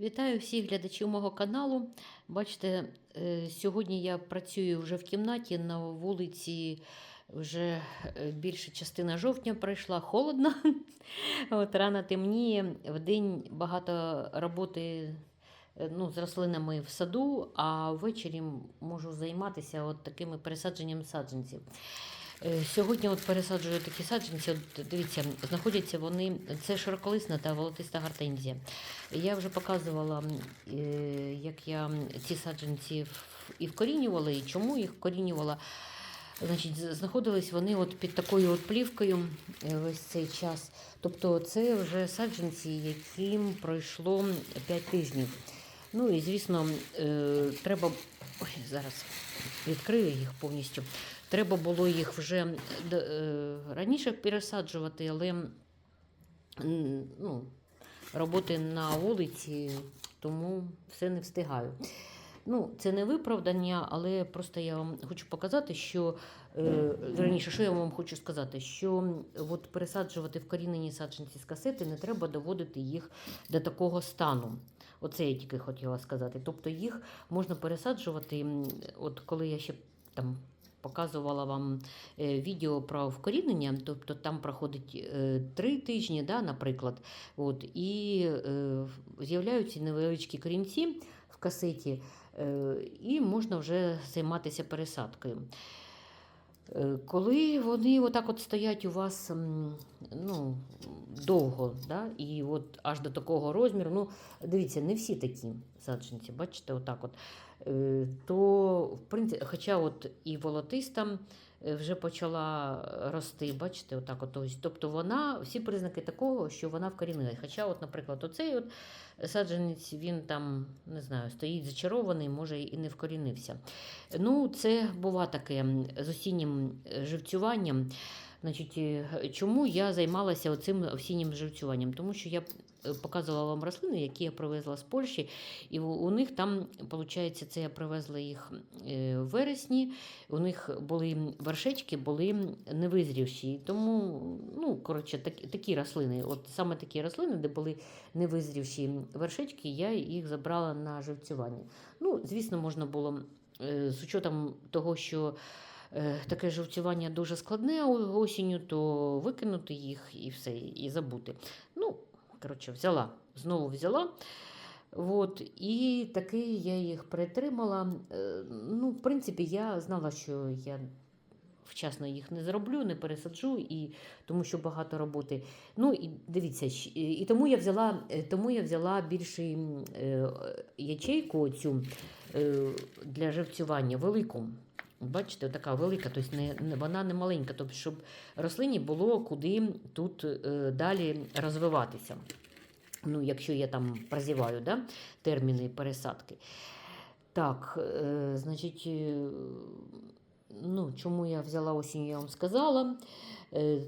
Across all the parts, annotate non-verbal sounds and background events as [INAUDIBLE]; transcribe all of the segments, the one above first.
Вітаю всіх глядачів мого каналу. Бачите, е, сьогодні я працюю вже в кімнаті на вулиці. Вже е, більша частина жовтня пройшла холодно. [LAUGHS] От рано темніє. В день багато роботи е, ну, з рослинами в саду, а ввечері можу займатися от такими пересадженням саджанців. Е, Сьогодні от пересаджую такі саджанці. От дивіться, знаходяться вони. Це широколисна та волотиста гортензія. Я вже показувала, е, як я ці саджанці і вкорінювала, і чому їх вкорінювала. Значить, знаходились вони от під такою от плівкою е, весь цей час. Тобто це вже саджанці, яким пройшло 5 тижнів. Ну і звісно, треба. Ой, зараз відкрию їх повністю. Треба було їх вже е, раніше пересаджувати, але ну, роботи на вулиці, тому все не встигаю. Ну, це не виправдання, але просто я вам хочу показати, що е, раніше, що я вам хочу сказати, що от пересаджувати вкорінені саджанці з касети не треба доводити їх до такого стану. Оце я тільки хотіла сказати. Тобто їх можна пересаджувати, от коли я ще там показувала вам е, відео про вкорінення, тобто там проходить е, три тижні, да, наприклад, от, і е, з'являються невеличкі корінці в касеті, і можна вже займатися пересадкою. Коли вони отак от стоять у вас ну, довго, да, і от аж до такого розміру, ну, дивіться, не всі такі саджанці, бачите, отак от, то, в принципі, хоча от і волотиста е, вже почала рости, бачите, отак от, ось. тобто вона, всі признаки такого, що вона вкорінилась. Хоча, от, наприклад, оцей от саджанець, він там, не знаю, стоїть зачарований, може і не вкорінився. Ну, це бува таке з осіннім е, живцюванням. Значить, е, чому я займалася цим осіннім живцюванням? Тому що я е, показувала вам рослини, які я привезла з Польщі, і у, них там, виходить, це я привезла їх е, в вересні. У них були вершечки, були невизрівші. Тому, ну, коротше, так, такі рослини, от саме такі рослини, де були невизрівші вершечки, я їх забрала на живцювання. Ну, звісно, можна було е, з учетом того, що е, таке жовтювання дуже складне осінню, то викинути їх і все, і забути. Ну, коротше, взяла, знову взяла. От, і таки я їх притримала. Е, Ну, в принципі, я знала, що я вчасно їх не зроблю, не пересаджу, і, тому що багато роботи. Ну, і дивіться, і тому я взяла, е, тому я взяла більшу е, ячейку цю для живцювання, велику. Бачите, така велика, тобто не, вона не маленька, тобто, щоб рослині було куди тут е, далі розвиватися. Ну, якщо я там прозіваю да, терміни пересадки. Так, е, значить, е, ну, чому я взяла осінь, я вам сказала. Е,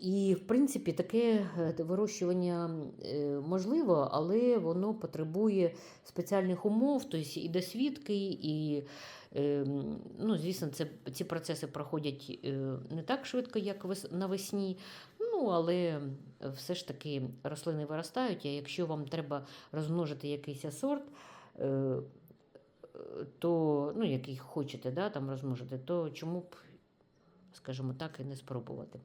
І, в принципі, таке е, вирощування е, можливо, але воно потребує спеціальних умов, тобто і досвідки, і, ну, звісно, це, ці процеси проходять не так швидко, як навесні. Ну, але все ж таки рослини виростають, а якщо вам треба розмножити якийсь сорт, то, ну, який хочете да, там розмножити, то чому б, скажімо так, і не спробувати.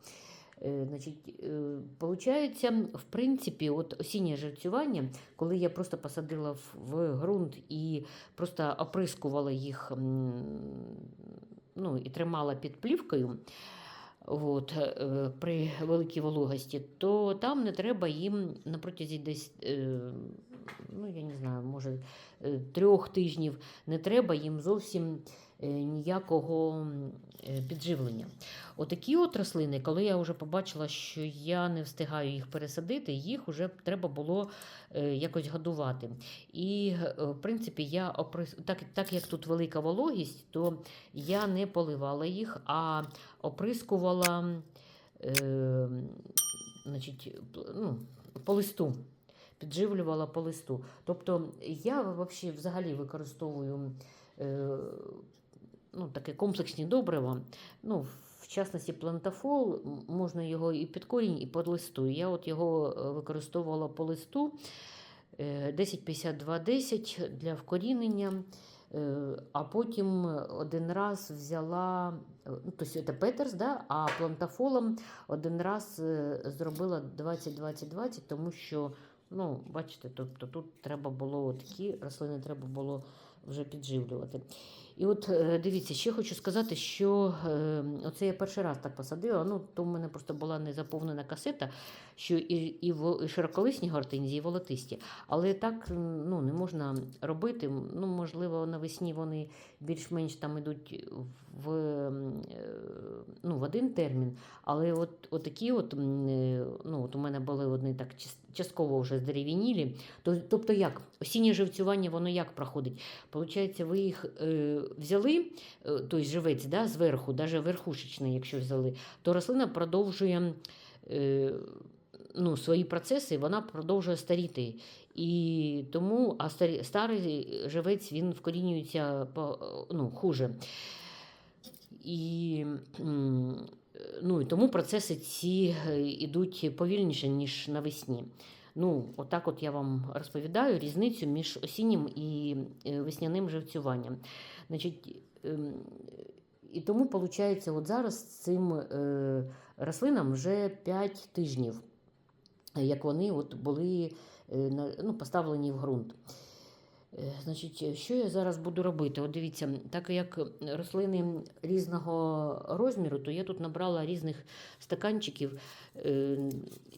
Е, Значить, е, получається, в принципі, от осіннє живцювання, коли я просто посадила в, в ґрунт і просто оприскувала їх ну, і тримала під плівкою, от, е, при великій вологості, то там не треба їм на протязі десь, ну я не знаю, може е, трьох тижнів не треба їм зовсім е, ніякого е, підживлення. Отакі от рослини, коли я вже побачила, що я не встигаю їх пересадити, їх вже треба було якось годувати. І, в принципі, я так, так як тут велика вологість, то я не поливала їх, а оприскувала е, значить, ну, по листу. Підживлювала по листу. Тобто я взагалі використовую е, ну, таке комплексні добрива. Ну, в частності плантафол, можна його і під корінь, і під листу. Я от його е, використовувала по листу. е, 105210 для вкорінення. Е, А потім один раз взяла, е, ну, тобто це Петерс, да? а плантафолом один раз е, зробила 20-20-20, тому що, ну, бачите, тобто тут треба було такі рослини треба було вже підживлювати. І от е, дивіться, ще хочу сказати, що е, оце я перший раз так посадила. Ну, то в мене просто була не заповнена касета, що і, і, во- і широколисні гортензії, і волотисті. Але так ну, не можна робити. Ну, можливо, навесні вони більш-менш там ідуть в, е, ну, в один термін. Але от, от такі от, ну, от у мене були одні так частково вже здерев'янілі. Тобто як? Осіннє живцювання, воно як проходить? Получається, ви їх взяли, е, той живець да, зверху, навіть верхушечний, якщо взяли, то рослина продовжує е, ну, свої процеси, вона продовжує старіти. І тому, а старі, старий живець він вкорінюється ну, хуже. І, ну, і тому процеси ці е, ідуть повільніше, ніж навесні. Ну, отак от я вам розповідаю різницю між осіннім і е, весняним живцюванням. Значить, ем, і тому, виходить, от зараз цим е, рослинам вже 5 тижнів, як вони от були е, ну, поставлені в ґрунт. Е, Значить, що я зараз буду робити? От дивіться, так як рослини різного розміру, то я тут набрала різних стаканчиків. Е,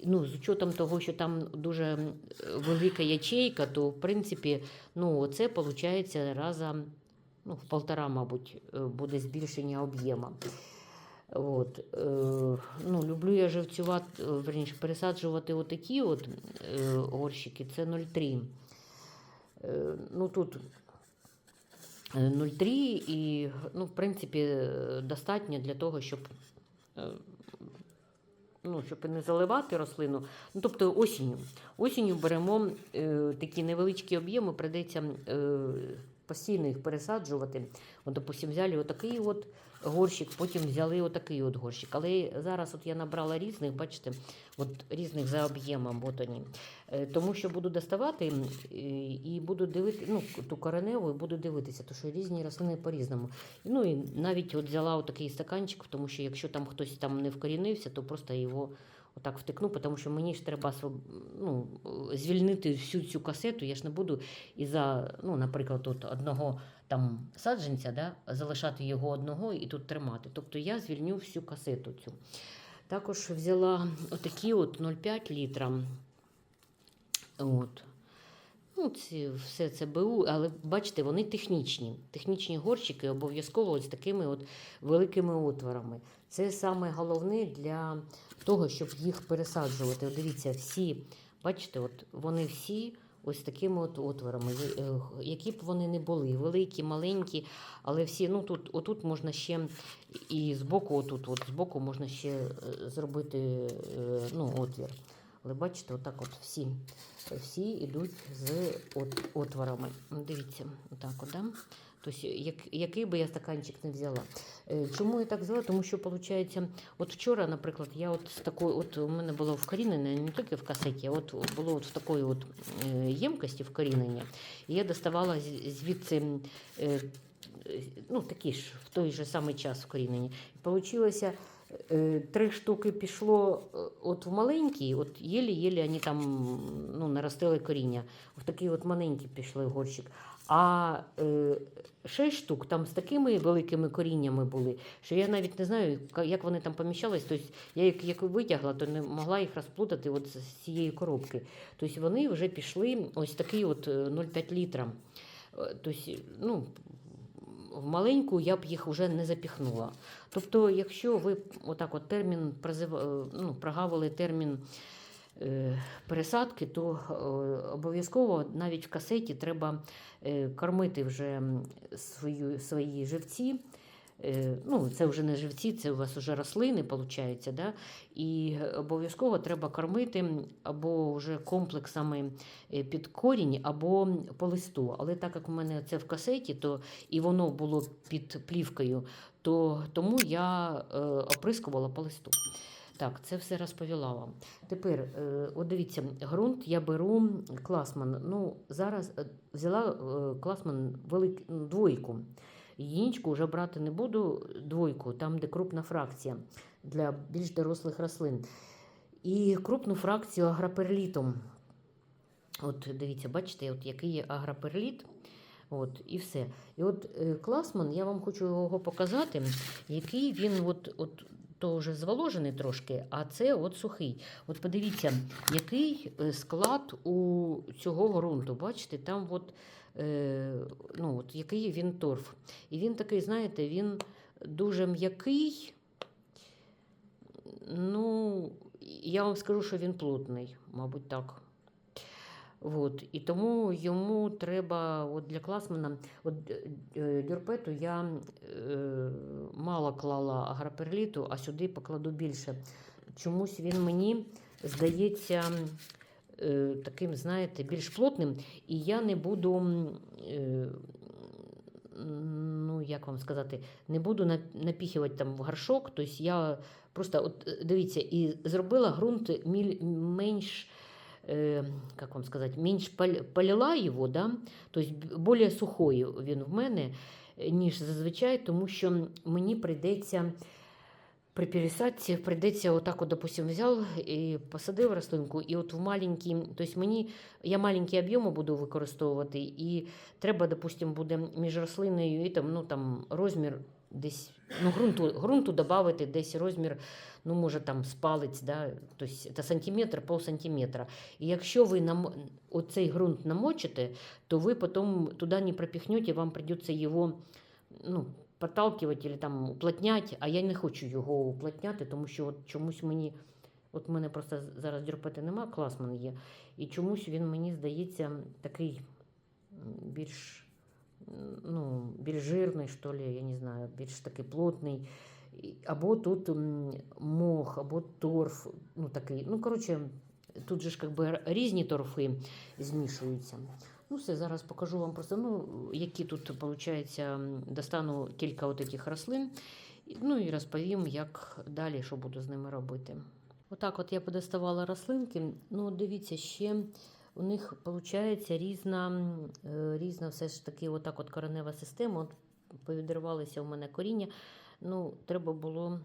Ну, з учетом того, що там дуже велика ячейка, то в принципі, ну, оце виходить разом ну, в полтора, мабуть, е, буде збільшення об'єму. От, е, ну, люблю я живцювати, е, верніше, пересаджувати отакі от, е, горщики, це 0,3. Е, ну, тут е, 0,3 і, ну, в принципі, е, достатньо для того, щоб, е, ну, щоб не заливати рослину. Ну, тобто осінню. Осінню беремо е, такі невеличкі об'єми, прийдеться е, постійно їх пересаджувати. От, допустим, взяли отакий от горщик, потім взяли отакий от горщик. Але зараз от я набрала різних, бачите, от різних за об'ємом. От вони. Е, Тому що буду доставати і- і буду дивити, ну, ту кореневу і буду дивитися, тому що різні рослини по-різному. Ну і навіть от взяла отакий стаканчик, тому що якщо там хтось там не вкорінився, то просто його отак втикну, тому що мені ж треба ну, звільнити всю цю касету. Я ж не буду і за, ну, наприклад, от одного там саджанця, да, залишати його одного і тут тримати. Тобто я звільню всю касету цю. Також взяла отакі от 0,5 літра. От. Ну, ці, все це БУ, але бачите, вони технічні. Технічні горщики обов'язково з такими от великими отворами. Це саме головне для того, щоб їх пересаджувати. От дивіться, всі, бачите, от вони всі ось такими от отворами, е, які б вони не були, великі, маленькі, але всі, ну тут, отут можна ще і збоку, отут, от збоку можна ще е, зробити е, ну, отвір. Але бачите, отак от всі, всі йдуть з от, отворами. Дивіться, отак от, да? Тобто, як, який би я стаканчик не взяла. Е, Чому я так взяла? Тому що, виходить, от вчора, наприклад, я от з такою, от у мене було вкорінене не тільки в касеті, а от було от в такої от е, ємкості вкорінення. І я доставала звідси е, ну, такі ж в той же самий час вкорінені. І Получилося три штуки пішло от в маленький, от єлі-єлі вони там ну, наростили коріння. В такий от маленький пішли горщик. А е, шість штук там з такими великими коріннями були, що я навіть не знаю, як вони там поміщались. Тобто я як, як витягла, то не могла їх розплутати от з цієї коробки. Тобто вони вже пішли ось такий от е, 0,5 літра. Е, Тобто, ну, в маленьку я б їх вже не запіхнула. Тобто, якщо ви отак от термін е, ну, прогавили термін е, пересадки, то е, обов'язково навіть в касеті треба е, кормити вже свою, свої живці. Е, Ну, це вже не живці, це у вас вже рослини, виходить, да? і обов'язково треба кормити або вже комплексами е, під корінь, або по листу. Але так як у мене це в касеті, то і воно було під плівкою, то тому я е, оприскувала по листу. Так, це все розповіла вам. Тепер, е, от дивіться, ґрунт я беру класман. Ну, зараз е, взяла е, класман велик, ну, двойку. Єнічку вже брати не буду, двойку, там, де крупна фракція для більш дорослих рослин. І крупну фракцію агроперлітом. От дивіться, бачите, от який є агроперліт. От, і все. І от класман, я вам хочу його показати, який він от, от то вже зволожений трошки, а це от сухий. От подивіться, який е, склад у цього ґрунту. Бачите, там от, е, ну, от який він торф. І він такий, знаєте, він дуже м'який. Ну, я вам скажу, що він плотний, мабуть, так. От, і тому йому треба от для класмана, от е, е, дюрпету я е, мало клала агроперліту, а сюди покладу більше. Чомусь він мені здається е, таким, знаєте, більш плотним, і я не буду, е, ну як вам сказати, не буду на- напіхувати там в горшок. Тобто я просто, от дивіться, і зробила ґрунт менш э, как вам сказать, меньше полила його, да? тобто більш сухою він в мене, е, ніж зазвичай, тому що мені прийдеться при пересадці прийдеться отак, от, допустим, взяв і посадив рослинку, і от в маленький, тобто мені, я маленькі об'єми буду використовувати, і треба, допустим, буде між рослиною і там, ну, там розмір десь, ну, ґрунту, ґрунту додати десь розмір, ну, може там з да, тобто це сантиметр, пол сантиметра. І якщо ви нам, оцей ґрунт намочите, то ви потім туди не пропіхнете, вам придеться його, ну, подталкивать или там уплотнять, а я не хочу його уплотняти, тому що от чомусь мені, от мене просто зараз дюрпети нема, класман є, і чомусь він мені здається такий більш, ну, більш жирний, що ли, я не знаю, більш такий плотний. Або тут мох, або торф, ну такий. Ну, коротше, тут же ж как би різні торфи змішуються. Ну, все, зараз покажу вам просто, ну, які тут, виходить, достану кілька таких рослин. Ну і розповім, як далі, що буду з ними робити. Отак от я подоставала рослинки. Ну, дивіться, ще у них виходить різна, е, різна все ж таки отак от коренева система. От повідривалися у мене коріння. Ну, треба було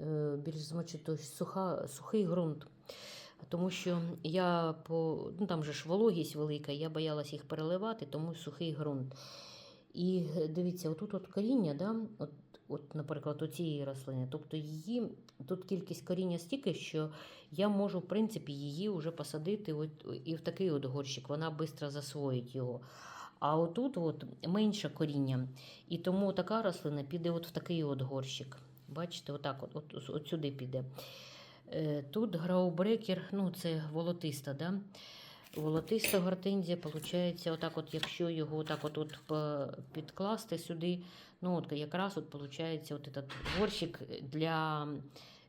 е, більш змочити суха, сухий ґрунт. Тому що я по ну там же ж вологість велика, я боялась їх переливати, тому сухий ґрунт. І е, дивіться, отут от коріння, да, от, от, наприклад, у цієї рослини, тобто її тут кількість коріння стільки, що я можу, в принципі, її вже посадити от, і в такий от горщик, вона швидко засвоїть його. А отут от менше коріння. І тому така рослина піде от в такий от горщик. Бачите, отак от, от, от сюди піде. Е, Тут граубрекер, ну це волотиста, да? Волотиста гортензія, виходить, отак от, якщо його отак от, от підкласти сюди, ну от якраз от виходить от этот горщик для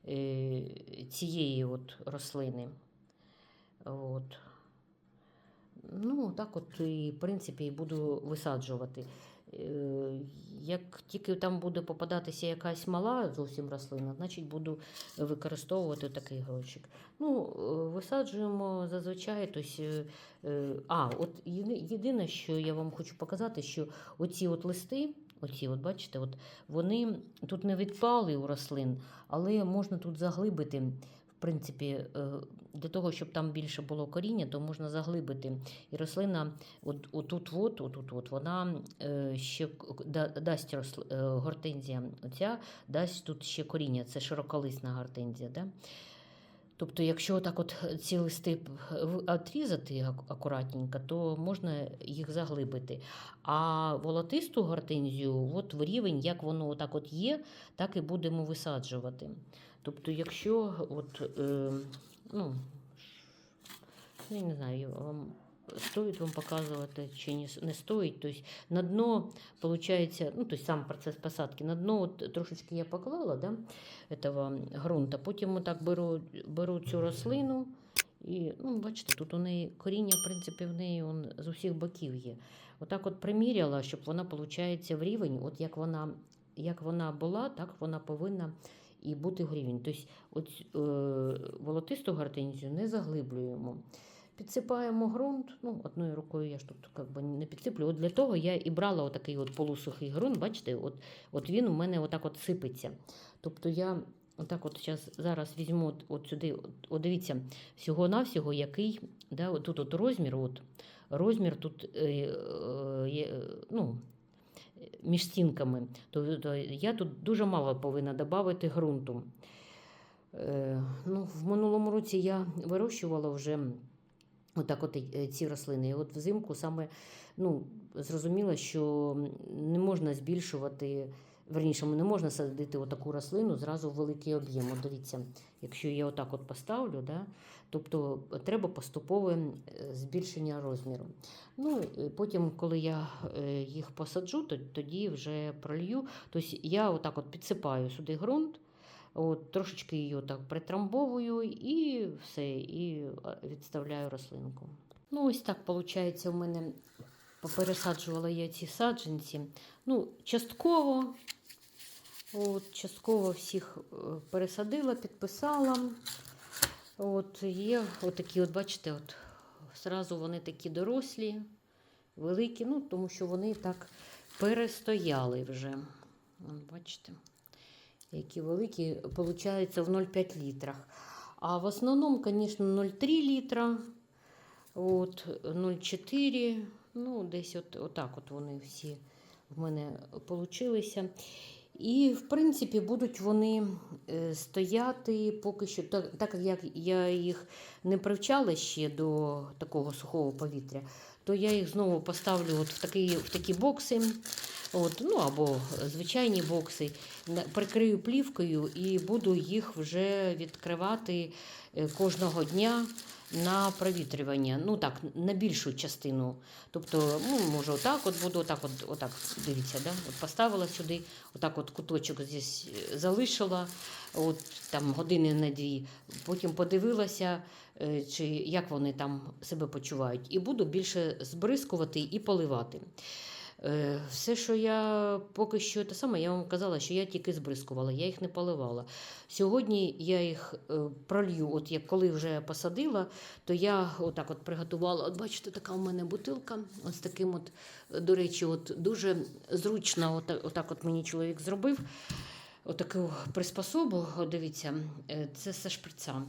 е, цієї от рослини. От. Ну, так от і, в принципі, і буду висаджувати. Е, Як тільки там буде попадатися якась мала зовсім рослина, значить буду використовувати такий горщик. Ну, е, висаджуємо зазвичай. Тобто, е, а, от єдине, що я вам хочу показати, що оці от листи, оці, от бачите, от вони тут не відпали у рослин, але можна тут заглибити. Принципі, е, для того, щоб там більше було коріння, то можна заглибити. І рослина, от, отут, от, отут, от, вона е, ще да- дасть росл, е, гортензія, оця дасть тут ще коріння, це широколисна гортензія. Да? Тобто, якщо так от ці листи отрізати акуратненько, то можна їх заглибити. А волотисту гортензію, от в рівень, як воно так от є, так і будемо висаджувати. Тобто, якщо от, е, ну, я не знаю, вам стоїть вам показувати чи не, не стоїть. Тобто на дно, получается, ну, то есть сам процес посадки, на дно от, трошечки я поклала, да, этого грунта, потім отак беру, беру цю рослину, і, ну, бачите, тут у неї коріння, в принципі, в неї он, з усіх боків є. Отак от приміряла, щоб вона, виходить, в рівень, от як вона, як вона була, так вона повинна і бути грівень. Тобто от, е, волотисту гортензію не заглиблюємо. Підсипаємо ґрунт, ну, одною рукою я ж тут как би, не підсиплю. От для того я і брала отакий от полусухий ґрунт, бачите, от, от він у мене отак от сипеться. Тобто я отак от зараз, зараз візьму от, от сюди, от, от дивіться, всього-навсього, який, да, от тут от розмір, от, розмір тут е, е, е, ну, між стінками. То, то я тут дуже мало повинна додати ґрунту. Е, ну, в минулому році я вирощувала вже отак от е, ці рослини. І от взимку саме ну, зрозуміла, що не можна збільшувати, верніше, не можна садити отаку рослину зразу в великий об'єм. От дивіться, якщо я отак от поставлю, да, тобто треба поступове е, збільшення розміру. Ну, потім, коли я е, їх посаджу, то тоді вже пролью. Тобто я отак от підсипаю сюди ґрунт. От, трошечки її отак притрамбовую і все, і відставляю рослинку. Ну, ось так, виходить, у мене попересаджувала я ці саджанці. Ну, частково, от, частково всіх е, пересадила, підписала. От, є отакі, от, бачите, от, зразу вони такі дорослі, великі, ну, тому що вони так перестояли вже. От, бачите які великі, получаються в 0,5 літрах. А в основному, звісно, 0,3 літра, от, 0,4, ну, десь от, отак от вони всі в мене получилися. І, в принципі, будуть вони е, стояти поки що, так як я їх не привчала ще до такого сухого повітря, то я їх знову поставлю от в такі, в такі бокси. От, ну або звичайні бокси, прикрию плівкою і буду їх вже відкривати е, кожного дня на провітрювання. Ну так, на більшу частину. Тобто, ну, може, отак от буду, отак, от, отак, дивіться, да? от поставила сюди, отак от куточок здесь е, залишила, от там години на дві, потім подивилася, е, чи як вони там себе почувають, і буду більше збризкувати і поливати. Е, Все, що я поки що те саме, я вам казала, що я тільки збризкувала, я їх не поливала. Сьогодні я їх е, пролью, от як коли вже посадила, то я отак от приготувала. От бачите, така у мене бутилка. З таким, от, е, до речі, от дуже зручно, отак от мені чоловік зробив. Отаку приспособу, дивіться, е, це зі шприца.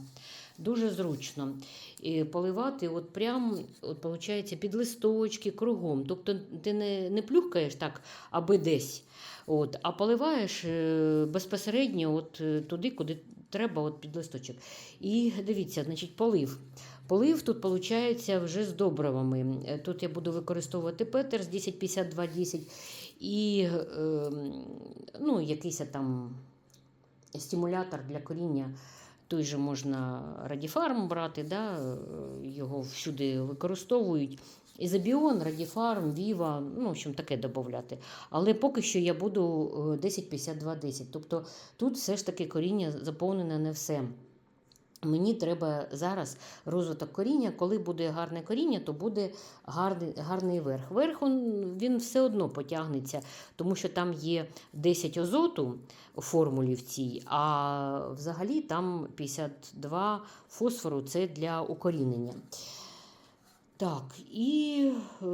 Дуже зручно. І поливати от прям, от, виходить, під листочки кругом. Тобто ти не, не плюхкаєш так, аби десь, от, а поливаєш е, безпосередньо от, е, туди, куди треба, от, під листочок. І дивіться, значить, полив. Полив тут виходить вже з добривами. Тут я буду використовувати Петерс 105210 і е, ну, якийсь там стимулятор для коріння. Той же можна радіфарм брати, да, е, його всюди використовують. Ізобіон, радіфарм, Віва, ну, в общем, таке додати. Але поки що я буду е, 10-52-10. Тобто тут все ж таки коріння заповнене не все. Мені треба зараз розвиток коріння. Коли буде гарне коріння, то буде гарний, гарний верх. Верх він, він все одно потягнеться, тому що там є 10 азоту в формулі в цій, а взагалі там 52 фосфору це для укорінення. Так, і е,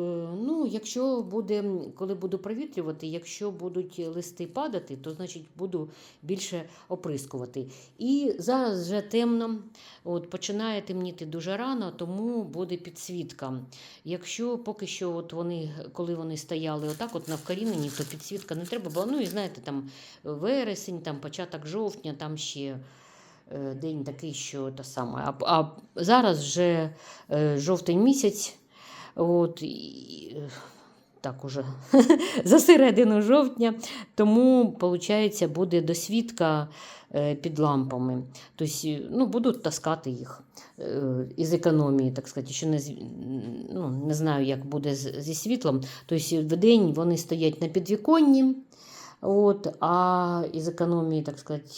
ну, якщо буде, коли буду провітрювати, якщо будуть листи падати, то значить буду більше оприскувати. І зараз вже темно, от починає темніти дуже рано, тому буде підсвітка. Якщо поки що, от вони, коли вони стояли отак, от на то підсвітка не треба було. Ну і знаєте, там вересень, там початок жовтня, там ще. Е, День такий, що те саме. А, а зараз вже е, жовтень місяць, от, і, так уже [LAUGHS] за середину жовтня, тому, виходить, буде досвідка е, під лампами. Тобто, ну, будуть таскати їх із економії, так сказати, що не, ну, не знаю, як буде зі світлом. Тобто, в день вони стоять на підвіконні, от, а із економії, так сказати,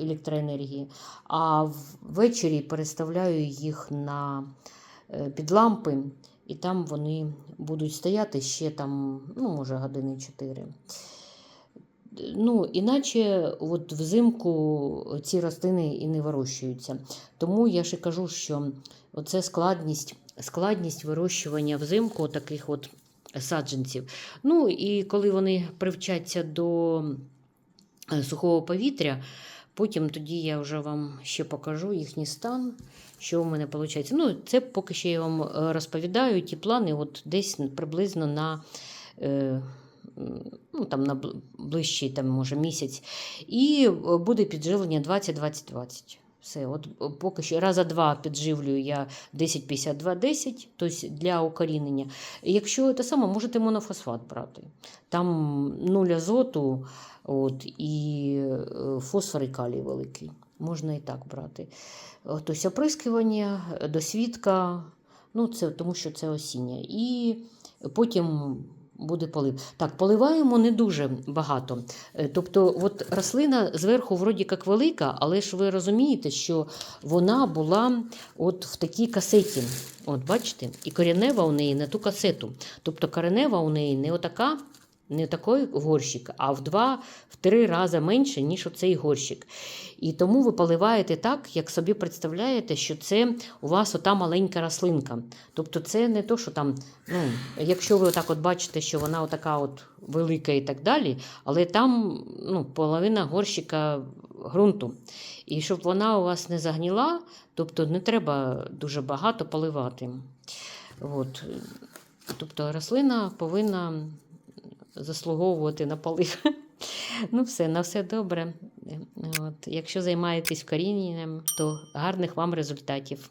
електроенергії. А ввечері переставляю їх на е, під лампи, і там вони будуть стояти ще там, ну, може, години 4. Ну, іначе от взимку ці рослини і не вирощуються. Тому я ще кажу, що оце складність, складність вирощування взимку таких от саджанців. Ну і коли вони привчаться до сухого повітря, потім тоді я вже вам ще покажу їхній стан, що в мене виходить. Ну, це поки що я вам е, розповідаю ті плани, от десь приблизно на. Е, Ну, там на ближчий, там, може, місяць, і е, буде підживлення 20-20-20. Все, от е, поки що раза два підживлюю я 10-52-10, тобто для укорінення. Якщо це саме, можете монофосфат брати. Там нуль азоту от, і е, фосфор і калій великий. Можна і так брати. Тобто оприскування, досвідка, ну, це, тому що це осіння. І потім буде полив. Так, поливаємо не дуже багато. Е, Тобто, от рослина зверху вроді як велика, але ж ви розумієте, що вона була от в такій касеті. От бачите, і коренева у неї на ту касету. Тобто коренева у неї не отака, не такий горщик, а в два, в три рази менше, ніж оцей горщик. І тому ви поливаєте так, як собі представляєте, що це у вас ота маленька рослинка. Тобто це не то, що там, ну, якщо ви отак от бачите, що вона отака от велика і так далі, але там ну, половина горщика ґрунту. І щоб вона у вас не загніла, тобто не треба дуже багато поливати. От. Тобто рослина повинна заслуговувати на полив. [LAUGHS] Ну, все, на все добре. От. Якщо займаєтесь корінням, то гарних вам результатів.